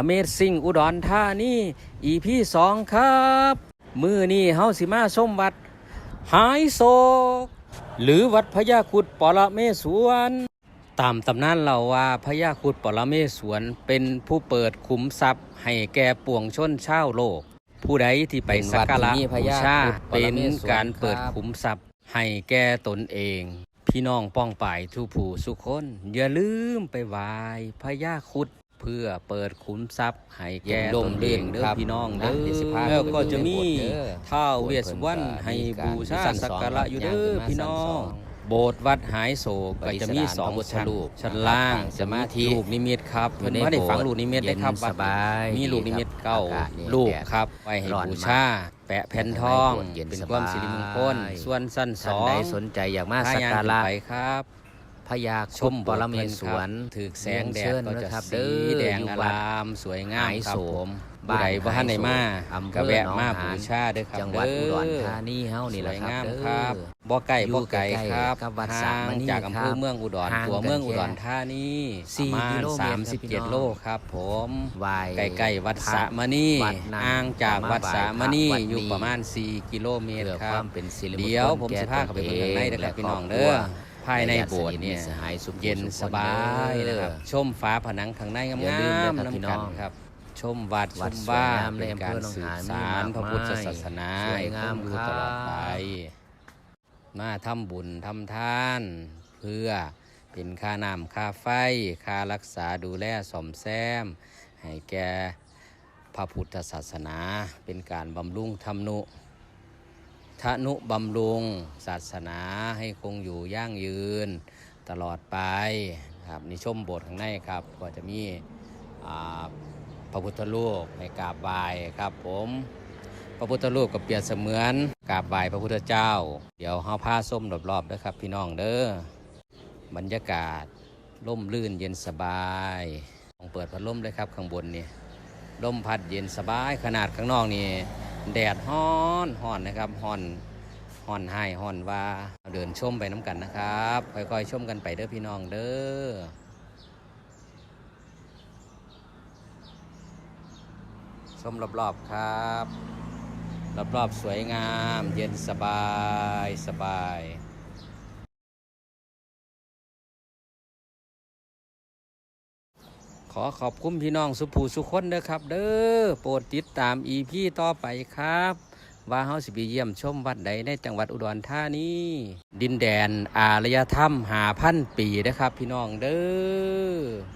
Amazing อุดรธานี EP สองครับ มือนี้เฮาสิมาชมวัด หายโศก หรือวัดพญาครุดปรเมศวร ตามตำนานเล่าว่าพญาครุดปรเมศวรเป็นผู้เปิดขุมทรัพย์ ให้แก่ปวงชนชาวโลก ผู้ใดที่ไปสักการะเป็นวัดที่มีพบูญาชาครุฑปรเป็นเมศวรการเปิดครับขุมทรัพย์ ให้แก่ตนเองพี่น้องป้องป่ายทุกผู้สุคน อย่าลืมไปไหว้พญาครุด เพื่อเปิดขุมทรัพย์ให้แก่ตนเองเด้อพี่น้องเด้นะเดี๋ยวสิพาอแล้วก็จะมีไปดูในโบสถ์เด้อท้าวเวสสุวรรณให้บูชาสักการะอยู่เด้อพี่น้องโบสถ์วัดหายโศกก็จะมีสองปฏิสถานพระพุทธชั้นรูปชั้นล่างสมาธิลูกนิมิตครับอยู่เพิ่นในว่าได้ฟังโบสถ์ลูกนิมิตได้ครับเย็นสบายมีลูกนิมิตเก้าอากาศเนี่ยลูกแดดครับไว้ให้ร้อนบูมากชาแปะแผ่นทองข้างในโบสถ์เย็นเป็นสบายความสิริมงคลส่วนสั้นสท่านองใดสนใจอยากมาพสักยานการะไปครับ พญาชชมมโบปสถ์รเมเพิ่นศควรับรถือแสงแดเชิดญก็จะนะครับสีเด้อแดงอยู่อวัดลาม สวยงามหายครับโศผกมบ้านผู้ใดบ่ทันได้มาอำเภอก็แวะมาหนองหานบูชาเด้อครับจังหวัดเด้อุดรธานีเฮานี่แหละสวยครับงามเด้อครับบ่ไก่อยู่บ่ไก่ใกล้ๆครับกับวัดสะห่างมณีจากอำเภอครับเมืองอุดรห่างตัวกันเมืองอุดรแค่ธานีสี่ประมากิณโลเมตรครับพี่น้อง37โลครับ ผมไหว้ใกล้ๆวัดสะมณีวัดนั้นห่างจากวัดสะมณีวัดนี้อยู่ประมาณ 4 กิโลเมตรเพื่อคครัวาบมเป็นสิริมงคลเดี๋ยวผมแก่จะพาเข้าไปเบิ่งข้างในเด้อครับพี่น้องเด้อ ภายในโบสถ์เนี่ยและญาติสนิทมิตรสหายสุขเย็นสบายนะครับ ชมฟ้าผนังข้างในงอย่าลืมามนะครับๆพี่น้ำน้กัอนงครับ ชมวัดชวัดมสวยบ้านงามในเป็นอำกาเภรอหนองสืบหานสารมีมากพระพุทธมายศาสนาสวยงามให้คงอยู่ตลอดไปครับมาทำบุญทำทาน เพื่อเป็นค่าน้ำค่าไฟ ค่ารักษาดูแลสมแซม ให้แก่พระพุทธศาสนา เป็นการบำรุงธรรมนุ ทนุบำรุงศาสนาให้คงอยู่ยั่งยืนตลอดไปครับนี่ชมโบสถ์ข้างในครับ ก็จะมีพระพุทธรูปในกราบไหว้ครับผม พระพุทธรูปก็เปรียบเสมือนกราบไหว้พระพุทธเจ้า เดี๋ยวเฮาพาส้มรอบๆนะครับ พี่น้องเด้อบรรยากาศร่มรื่นเย็นสบายลองเปิดพัดลมเลยครับข้างบนนี่ลมพัดเย็นสบายขนาดข้างนอกนี่ แดดฮ้อนฮ้อนนะครับฮ้อนฮ้อนให้ฮ้อนว่าเดินชมไปน้ำกันนะครับ ค่อยๆชมกันไปเด้อพี่น้องเด้อชมรอบๆครับรอบๆสวยงาม เย็นสบายสบาย อขอบคุณพี่น้องสุภูสุคนเด้อครับ เด้อโปรดติดตามอีพีต่อไปครับ ว่าเฮาสิไปเยี่ยมชมวัดใดในจังหวัดอุดรธานีดินแดนอารยธรรมหาพันปีนะครับ พี่น้องเด้อ